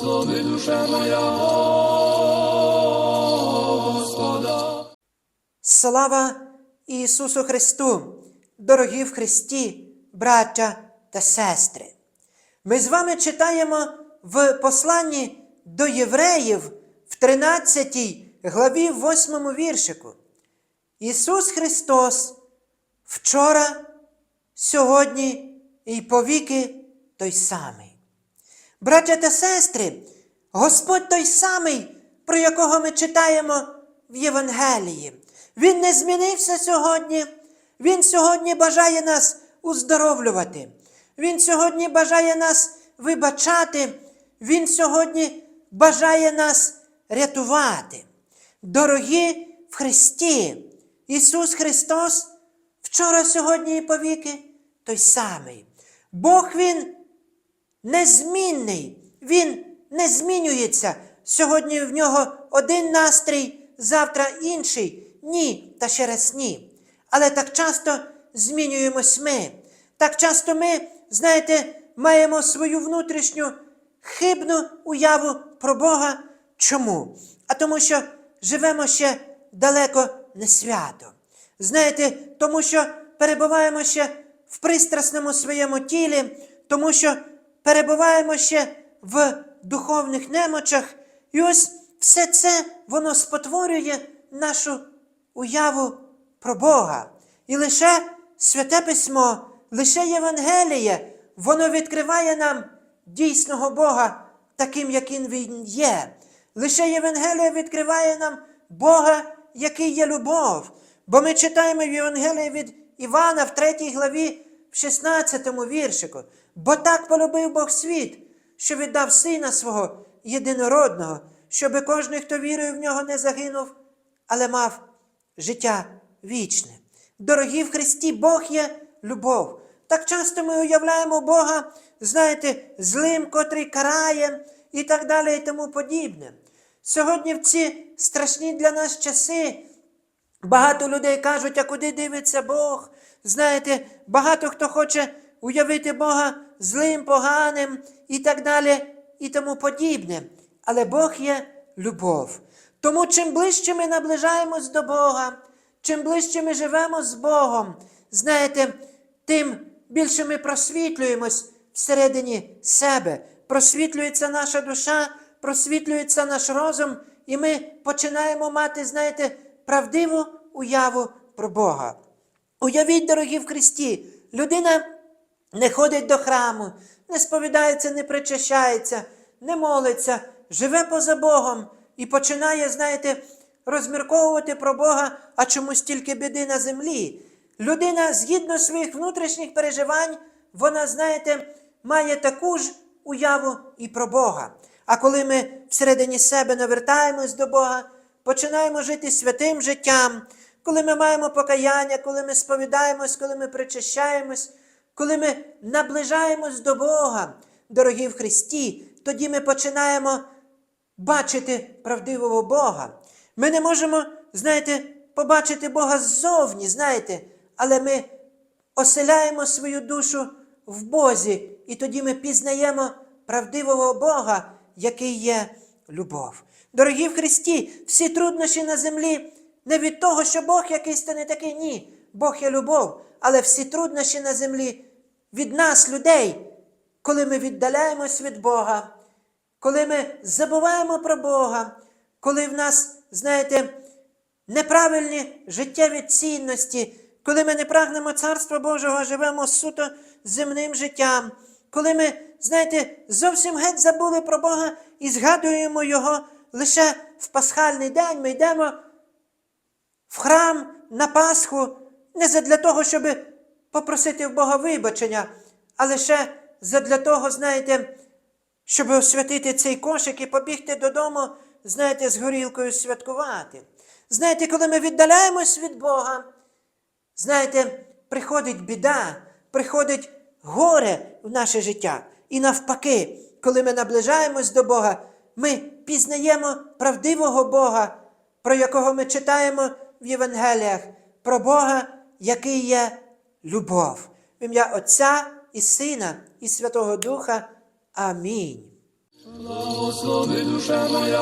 Благослови душа моя Господа. Слава Ісусу Христу, дорогі в Христі, браття та сестри! Ми з вами читаємо в посланні до євреїв в 13 главі 8 віршику. Ісус Христос вчора, сьогодні і повіки той самий. Браття та сестри, Господь той самий, про якого ми читаємо в Євангелії. Він не змінився сьогодні. Він сьогодні бажає нас уздоровлювати. Він сьогодні бажає нас вибачати. Він сьогодні бажає нас рятувати. Дорогі в Христі, Ісус Христос вчора, сьогодні і повіки той самий. Бог Він незмінний, він не змінюється. Сьогодні в нього один настрій, завтра інший. Ні, та ще раз ні. Але так часто змінюємось ми. Так часто ми, знаєте, маємо свою внутрішню хибну уяву про Бога. Чому? А тому, що живемо ще далеко не свято. Знаєте, тому що перебуваємо ще в пристрасному своєму тілі, тому що перебуваємо ще в духовних немочах. І ось все це воно спотворює нашу уяву про Бога. І лише Святе Письмо, лише Євангеліє, воно відкриває нам дійсного Бога таким, яким Він є. Лише Євангеліє відкриває нам Бога, який є любов. Бо ми читаємо в Євангелії від Івана в 3 главі, в 16 віршику. Бо так полюбив Бог світ, що віддав Сина свого єдинородного, щоби кожен, хто вірує в нього, не загинув, але мав життя вічне. Дорогі в Христі, Бог є любов. Так часто ми уявляємо Бога, знаєте, злим, котрий карає і так далі, і тому подібне. Сьогодні в ці страшні для нас часи багато людей кажуть, а куди дивиться Бог? Знаєте, багато хто хоче уявити Бога злим, поганим і так далі, і тому подібне. Але Бог є любов. Тому чим ближче ми наближаємось до Бога, чим ближче ми живемо з Богом, знаєте, тим більше ми просвітлюємось всередині себе. Просвітлюється наша душа, просвітлюється наш розум, і ми починаємо мати, знаєте, правдиву уяву про Бога. Уявіть, дорогі в Христі, людина не ходить до храму, не сповідається, не причащається, не молиться, живе поза Богом і починає, знаєте, розмірковувати про Бога, а чомусь тільки біди на землі. Людина, згідно своїх внутрішніх переживань, вона, знаєте, має таку ж уяву і про Бога. А коли ми всередині себе навертаємось до Бога, починаємо жити святим життям, коли ми маємо покаяння, коли ми сповідаємось, коли ми причащаємось, коли ми наближаємось до Бога, дорогі в Христі, тоді ми починаємо бачити правдивого Бога. Ми не можемо, знаєте, побачити Бога ззовні, знаєте, але ми оселяємо свою душу в Бозі, і тоді ми пізнаємо правдивого Бога, який є любов. Дорогі в Христі, всі труднощі на землі не від того, що Бог якийсь та не такий, ні. Бог є любов, але всі труднощі на землі від нас, людей, коли ми віддаляємось від Бога, коли ми забуваємо про Бога, коли в нас, знаєте, неправильні життєві цінності, коли ми не прагнемо Царства Божого, а живемо суто земним життям, коли ми, знаєте, зовсім геть забули про Бога і згадуємо Його лише в пасхальний день, ми йдемо в храм на Пасху не задля того, щоб попросити в Бога вибачення, а лише задля того, знаєте, щоб освятити цей кошик і побігти додому, знаєте, з горілкою святкувати. Знаєте, коли ми віддаляємось від Бога, знаєте, приходить біда, приходить горе в наше життя. І навпаки, коли ми наближаємось до Бога, ми пізнаємо правдивого Бога, про якого ми читаємо в Євангеліях, про Бога, який є любов. В ім'я Отця і Сина, і Святого Духа. Амінь. Благослови душа моя